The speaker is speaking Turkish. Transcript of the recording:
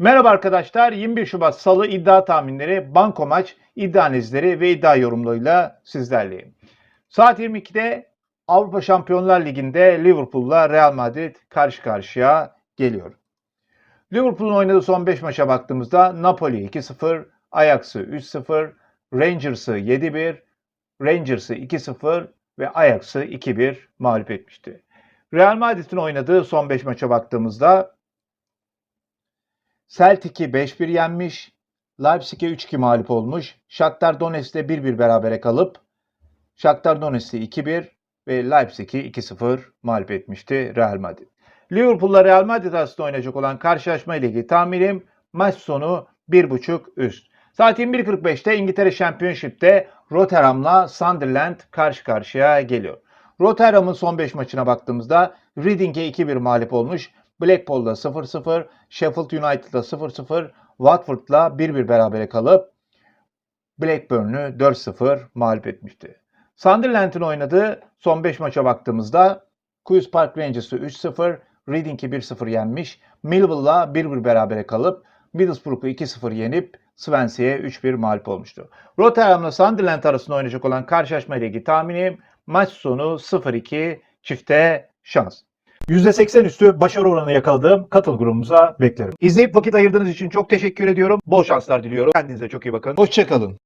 Merhaba arkadaşlar. 21 Şubat Salı iddia tahminleri, banko maç, iddia analizleri ve iddia yorumlarıyla sizlerleyim. Saat 22'de Avrupa Şampiyonlar Ligi'nde Liverpool'la Real Madrid karşı karşıya geliyor. Liverpool'un oynadığı son 5 maça baktığımızda Napoli 2-0, Ajax'ı 3-0, Rangers'ı 7-1, Rangers'ı 2-0 ve Ajax'ı 2-1 mağlup etmişti. Real Madrid'in oynadığı son 5 maça baktığımızda Celtic'i 5-1 yenmiş, Leipzig'e 3-2 mağlup olmuş, Shakhtar Donetsk'le 1-1 berabere kalıp Shakhtar Donetsk'i 2-1 ve Leipzig'i 2-0 mağlup etmişti Real Madrid. Liverpool'la Real Madrid arasında oynayacak olan karşılaşma ile ilgili tahminim maç sonu 1.5 üst. Saat 21.45'te İngiltere Championship'te Rotherham'la Sunderland karşı karşıya geliyor. Rotherham'ın son 5 maçına baktığımızda Reading'e 2-1 mağlup olmuş, Blackpool'da 0-0, Sheffield United'la 0-0, Watford'la 1-1 berabere kalıp Blackburn'u 4-0 mağlup etmişti. Sunderland'in oynadığı son 5 maça baktığımızda Queen's Park Rangers'ı 3-0, Reading'i 1-0 yenmiş, Millwall'la 1-1 berabere kalıp Middlesbrough'u 2-0 yenip Swansea'ya 3-1 mağlup olmuştu. Rotherham'la Sunderland arasında oynayacak olan karşılaşma ile ilgili tahminim maç sonu 0-2 çifte şans. %80 üstü başarı oranı yakaladığım katıl grubumuza beklerim. İzleyip vakit ayırdığınız için çok teşekkür ediyorum. Bol şanslar diliyorum. Kendinize çok iyi bakın. Hoşçakalın.